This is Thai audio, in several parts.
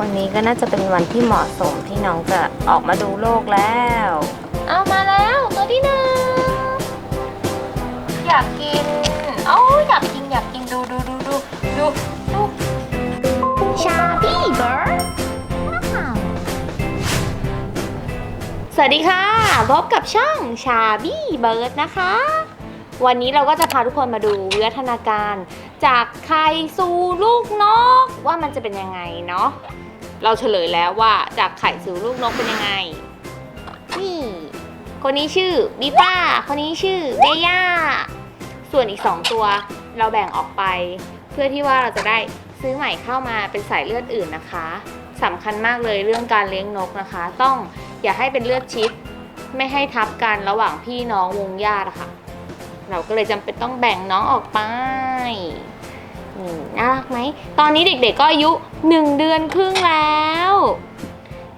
วันนี้ก็น่าจะเป็นวันที่เหมาะสมที่น้องจะออกมาดูโลกแล้ว เอามาแล้วตัวที่หนึ่งอยากกินเอ้าอยากกินอยากกินดูดูดูดูดูดูชาบี้เบิร์ดสวัสดีค่ะพบกับช่องชาบี้เบิร์ดนะคะ วันนี้เราก็จะพาทุกคนมาดูวิวัฒนาการจากไข่สู่ลูกนกว่ามันจะเป็นยังไงเนาะ เราเฉลยแล้วว่าจากไข่สู่ลูกนกเป็นยังไง นี่ คนนี้ชื่อบิป้า คนนี้ชื่อเบย่า ส่วนอีก 2 ตัวเราแบ่งออกไป เพื่อที่ว่าเราจะได้ซื้อใหม่เข้ามาเป็นสายเลือดอื่นนะคะสำคัญมากเลยเรื่องการเลี้ยงนกนะคะ ต้องอย่าให้เป็นเลือดชิด ไม่ให้ทับกันระหว่างพี่น้องวงญาติะค่ะ เราก็เลยจำเป็นต้องแบ่งน้องออกไป นี่น่ารักไหม ตอนนี้เด็กๆก็อายุ 1 เดือนครึ่งแล้ว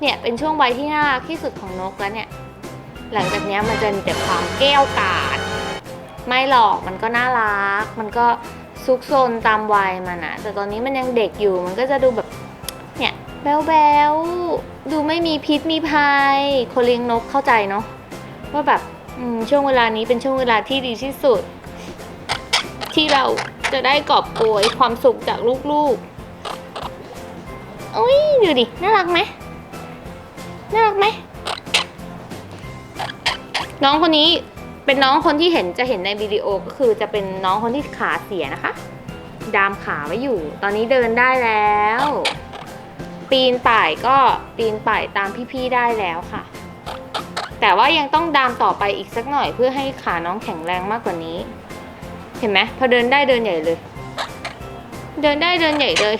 เนี่ยเป็นช่วงวัยที่น่ารักที่สุดของนกแล้วเนี่ย หลังจากนี้มันจะมีแต่ความแก้วกาด ไม่หรอกมันก็น่ารัก มันก็ซุกซนตามวัยมันอะแต่ตอนนี้มันยังเด็กอยู่ มันก็จะดูแบบ เนี่ยแบลแบลดูไม่มีพิษมีภัย คนเลี้ยงนกเข้าใจเนาะ ว่าแบบช่วงเวลานี้เป็นช่วงเวลาที่ดีที่สุด ที่เรา จะได้กอบโกยความสุขจากลูกๆอุ้ยดูดิ น่ารักไหมน่ารักไหม น้องคนนี้เป็นน้องคนที่เห็นจะเห็นในวิดีโอก็คือจะเป็นน้องคนที่ขาเสียนะคะ ดามขาไว้อยู่ ตอนนี้เดินได้แล้ว ปีนป่ายก็ปีนป่ายตามพี่ๆได้แล้วค่ะ แต่ว่ายังต้องดามต่อไปอีกสักหน่อยเพื่อให้ขาน้องแข็งแรงมากกว่านี้ เห็นไหมพอเดินได้เดินใหญ่เลย เดินได้เดินใหญ่เลย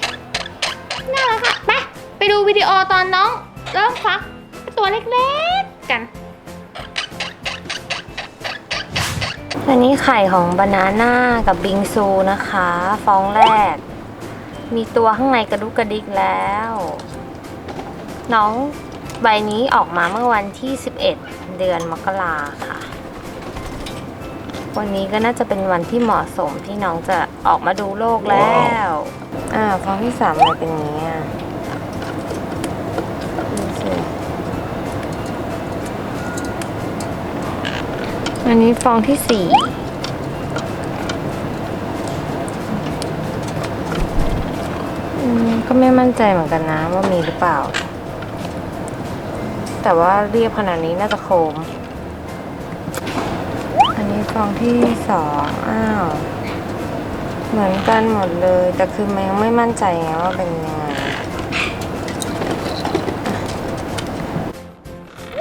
น่ารักค่ะไปไปดูวิดีโอตอนน้องเริ่มฟักตัวเล็กๆกัน อันนี้ไข่ของบานาน่ากับบิงซูนะคะ ฟองแรก มีตัวข้างในกระดุกกระดิกแล้ว น้องใบนี้ออกมาเมื่อวันที่ 11 เดือนมกราค่ะ วันนี้ก็น่าจะเป็นวันที่เหมาะสมที่น้องจะออกมาดูโลกแล้ว อ่าฟองที่สามมันเป็นอย่างนี้อะดูสิอันนี้ฟองที่สี่อืมก็ไม่มั่นใจเหมือนกันนะว่ามีหรือเปล่า แต่ว่าเรียบขนาดนี้น่าจะโคม อันนี้ฟองที่สองอ้าว เหมือนกันหมดเลย แต่คือมันยังไม่มั่นใจไงว่าเป็นยังไง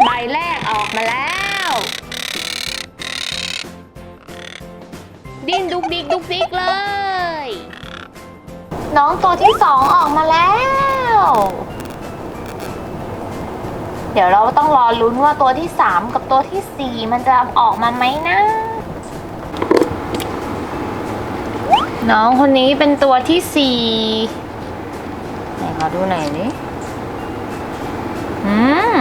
ใบแรกออกมาแล้ว ดิ้นดุกดิกดุกดิกเลย น้องตัวที่สองออกมาแล้ว เดี๋ยวเราต้องรอลุ้นว่าตัวที่สามกับตัวที่สี่มันจะออกมาไหมนะ น้องคนนี้เป็นตัวที่สี่ไหนขอดูหน่อยดิอืม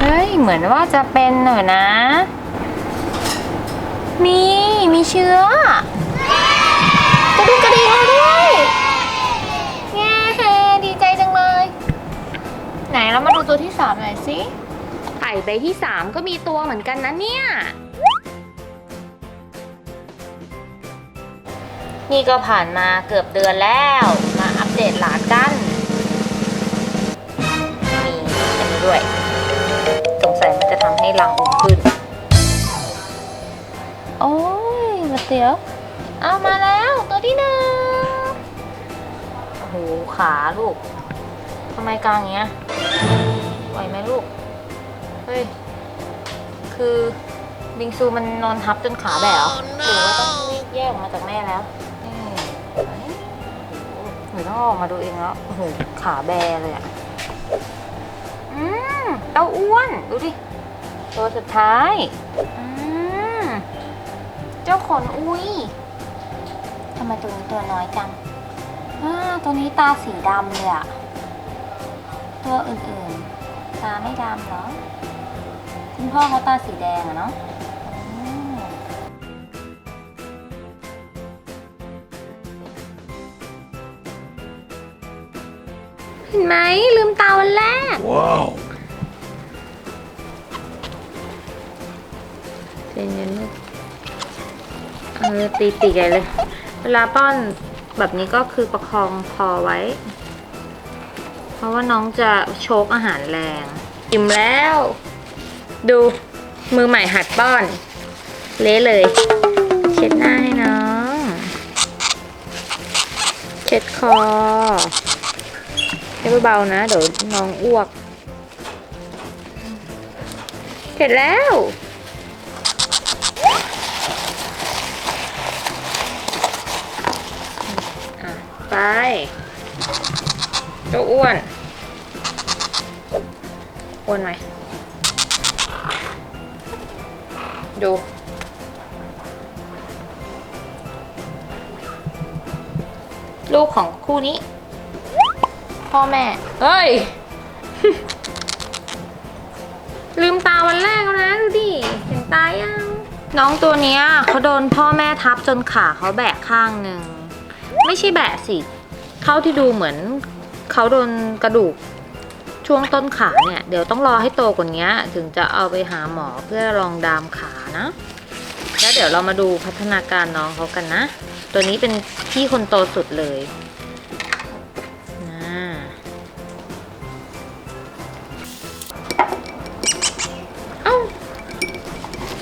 เฮ้ย เหมือนว่าจะเป็นหน่อยนะ มีมีเชื้อกระดูกกระดิ่งมาด้วยแง่ดีใจจังเลย ไหนเรามาดูตัวที่สามหน่อยสิไข่ใบที่สามก็มีตัวเหมือนกันนะเนี่ย นี่ก็ผ่านมาเกือบเดือนแล้ว มาอัปเดตหลานกัน มีอันนี้ด้วย สงสัยมันจะทำให้รังอุ่นขึ้น โอ้ยมาเตียว เอามาแล้วตัวที่หนึ่งโอ้โหขาลูกทำไมกลางอย่างเงี้ยไหวไหมลูก เฮ้ย คือบิงซูมันนอนทับจนขาแบะหรอหรือว่าต้องแยกออกมาจากแม่แล้ว หนูต้องออกมาดูเองแล้วโอ้โหขาแบเลยอะอืมเต้าอ้วน ดูดิ ตัวสุดท้าย อืม เจ้าขนอุ้ยทำไมตัวนี้ตัวน้อยจังอ่าตัวนี้ตาสีดำเลยอะตัวอื่นๆ ตาไม่ดำเหรอ คุณพ่อเขาตาสีแดงอะเนาะ ห็นไหมลืมตาวันแรก Wow. เจนเย็นลูกเออตีตีใหญ่เลย เวลาป้อนแบบนี้ก็คือประคองคอไว้ เพราะว่าน้องจะโชกอาหารแรงอิ่มแล้ว ดูมือใหม่หัดป้อน เละเลย เช็ดหน้าให้น้อง เช็ดคอ ให้เบาๆนะ เดี๋ยวน้องอ้วก เสร็จแล้ว ไปเจ้าอ้วน อ้วนไหม ดูลูกของคู่นี้ พ่อแม่ เอ้ย ลืมตาวันแรกแล้วนะดูดิ เห็นตายัง น้องตัวเนี้ยเขาโดนพ่อแม่ทับจนขาเขาแบะข้างหนึ่ง ไม่ใช่แบะสิเท่าที่ดูเหมือนเขาโดนกระดูกช่วงต้นขาเนี่ย เดี๋ยวต้องรอให้โตกว่านี้ถึงจะเอาไปหาหมอเพื่อลองดามขานะ แล้วเดี๋ยวเรามาดูพัฒนาการน้องเขากันนะ ตัวนี้เป็นพี่คนโตสุดเลย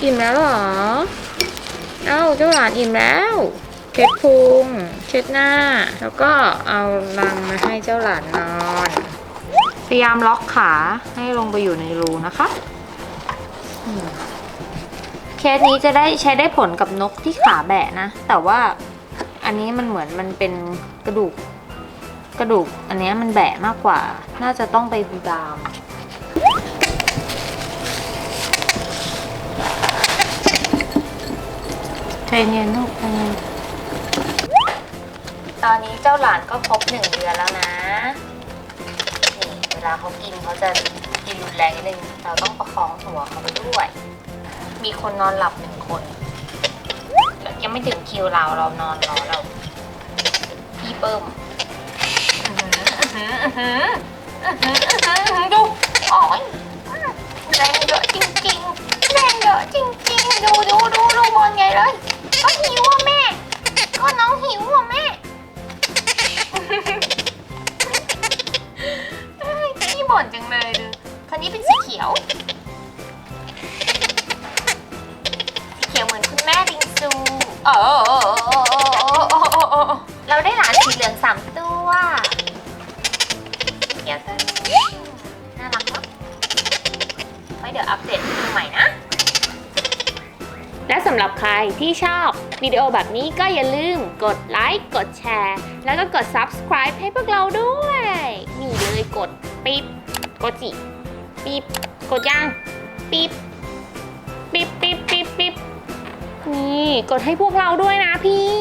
อิ่มแล้วเหรอ เอ้าเจ้าหลานอิ่มแล้ว เช็ดพุง เช็ดหน้า แล้วก็เอาลังมาให้เจ้าหลานนอน พยายามล็อกขาให้ลงไปอยู่ในรูนะคะอืมเคสนี้จะได้ใช้ได้ผลกับนกที่ขาแบะนะ แต่ว่าอันนี้มันเหมือนมันเป็นกระดูก กระดูก อันเนี้ยมันแบะมากกว่า น่าจะต้องไปดาม เทรนเย็นลูกเทรนเย็นตอนนี้เจ้าหลานก็ครบหนึ่งเดือนแล้วนะนี่เวลาเขากินเขาจะกินรุนแรงนิดนึงเราต้องประคองหัวเขาไปด้วย มีคนนอนหลับหนึ่งคนยังไม่ถึงคิวเราเรานอนรอเราพี่เปิ้มดูอ๋อยแรงเยอะจริงๆแรงเยอะจริงๆ ดูดูดูดูบอลใหญ่เลย ก็หิวอะแม่ ก็น้องหิวอะแม่เอ้ยขี้บ่นจังเลยดูคันนี้เป็นสีเขียว สีเขียวเหมือนคุณแม่บิงซูโอ้เราได้หลานสีเหลืองสามตัวเดี๋ยวกันน่ารักเนาะไว้เดี๋ยวอัปเดตให้ดูใหม่นะและสำหรับใครที่ชอบ วิดีโอแบบนี้ก็อย่าลืมกดไลค์กดแชร์ แล้วก็กด subscribe ให้พวกเราด้วย นี่เลยกดปิ๊บกดจิปิ๊บกดยังปิ๊บปิ๊บปิ๊บปิ๊บปิ๊บนี่ กดให้พวกเราด้วยนะพี่